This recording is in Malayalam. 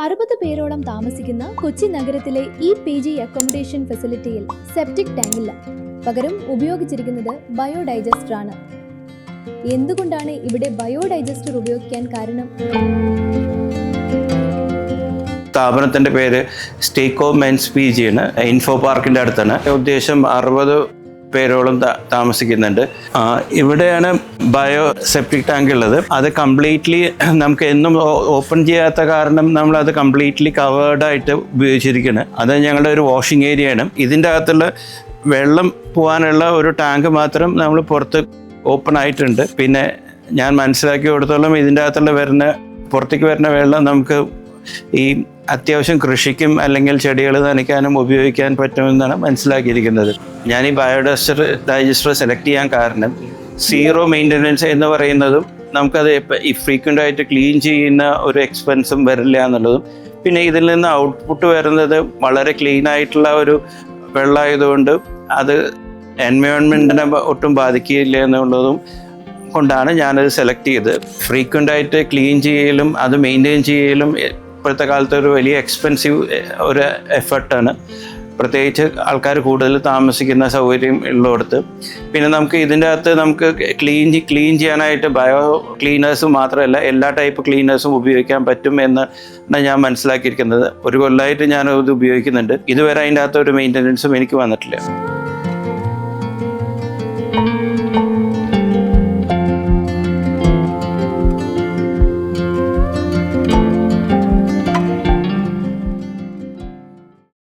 അറുപത് പേരോളം താമസിക്കുന്ന കൊച്ചി നഗരത്തിലെ ഈ പി ജി അക്കോമഡേഷൻ ഫെസിലിറ്റിയിൽ സെപ്റ്റിക് ടാങ്ക് ഇല്ല പകരം ഉപയോഗിച്ചിരിക്കുന്നത് ബയോഡൈജസ്റ്റർ ആണ് എന്തുകൊണ്ടാണ് ഇവിടെ ബയോഡൈജസ്റ്റർ ഉപയോഗിക്കാൻ കാരണം? സ്ഥാപനത്തിന്റെ പേര് സ്റ്റേക്കോ മെൻസ് പി ആണ്. ഇൻഫോ പാർക്കിന്റെ അടുത്താണ്. ഉദ്ദേശം അറുപത് പേരോളം താമസിക്കുന്നുണ്ട്. ഇവിടെയാണ് ബയോ സെപ്റ്റിക് ടാങ്ക് ഉള്ളത്. അത് കംപ്ലീറ്റ്ലി നമുക്ക് എന്നും ഓപ്പൺ ചെയ്യാത്ത കാരണം നമ്മൾ അത് കംപ്ലീറ്റ്ലി കവേർഡ് ആയിട്ട് ഉപയോഗിച്ചിരിക്കുകയാണ് അത് ഞങ്ങളുടെ ഒരു വാഷിംഗ് ഏരിയ ആണ് ഇതിന്റെ അകത്തുള്ള വെള്ളം പോകാനുള്ള ഒരു ടാങ്ക് മാത്രം നമ്മൾ പുറത്ത് ഓപ്പൺ ആയിട്ടുണ്ട്. പിന്നെ ഞാൻ മനസ്സിലാക്കി കൊടുത്തോളം ഇതിന്റെ അകത്തുള്ള വരുന്ന പുറത്തേക്ക് വരുന്ന വെള്ളം നമുക്ക് ഈ അത്യാവശ്യം കൃഷിക്കും അല്ലെങ്കിൽ ചെടികൾ നനയ്ക്കാനും ഉപയോഗിക്കാൻ പറ്റുമെന്നാണ് മനസ്സിലാക്കിയിരിക്കുന്നത്. ഞാൻ ഈ ബയോഡസ്റ്റർ ഡൈജസ്റ്റർ സെലക്ട് ചെയ്യാൻ കാരണം സീറോ മെയിന്റനൻസ് എന്ന് പറയുന്നതും നമുക്കത് ഈ ഫ്രീക്വന്റ് ആയിട്ട് ക്ലീൻ ചെയ്യുന്ന ഒരു എക്സ്പെൻസും വരില്ല എന്നുള്ളതും പിന്നെ ഇതിൽ നിന്ന് ഔട്ട്പുട്ട് വരുന്നത് വളരെ ക്ലീൻ ആയിട്ടുള്ള ഒരു വെള്ളമായതുകൊണ്ട് അത് എൻവയോൺമെന്റിനെ ഒട്ടും ബാധിക്കുകയില്ല എന്നുള്ളതും കൊണ്ടാണ് ഞാനത് സെലക്ട് ചെയ്തത്. ഫ്രീക്വന്റ് ആയിട്ട് ക്ലീൻ ചെയ്യലും അത് മെയിന്റെയിൻ ചെയ്യലും ഇപ്പോഴത്തെ കാലത്ത് ഒരു വലിയ എക്സ്പെൻസീവ് ഒരു എഫർട്ടാണ് പ്രത്യേകിച്ച് ആൾക്കാർ കൂടുതൽ താമസിക്കുന്ന സൗകര്യം ഉള്ളിടത്ത്. പിന്നെ നമുക്ക് ഇതിന്റെ അകത്ത് നമുക്ക് ക്ലീൻ ക്ലീൻ ചെയ്യാനായിട്ട് ബയോ ക്ലീനേഴ്സ് മാത്രമല്ല എല്ലാ ടൈപ്പ് ക്ലീനേഴ്സും ഉപയോഗിക്കാൻ പറ്റും എന്ന് ഞാൻ മനസ്സിലാക്കിയിരിക്കുന്നത്. ഒരു കൊല്ലമായിട്ട് ഞാൻ ഇത് ഉപയോഗിക്കുന്നുണ്ട്. ഇതുവരെ അതിന്റെ അകത്ത് ഒരു മെയിന്റനൻസും എനിക്ക് വന്നിട്ടില്ല.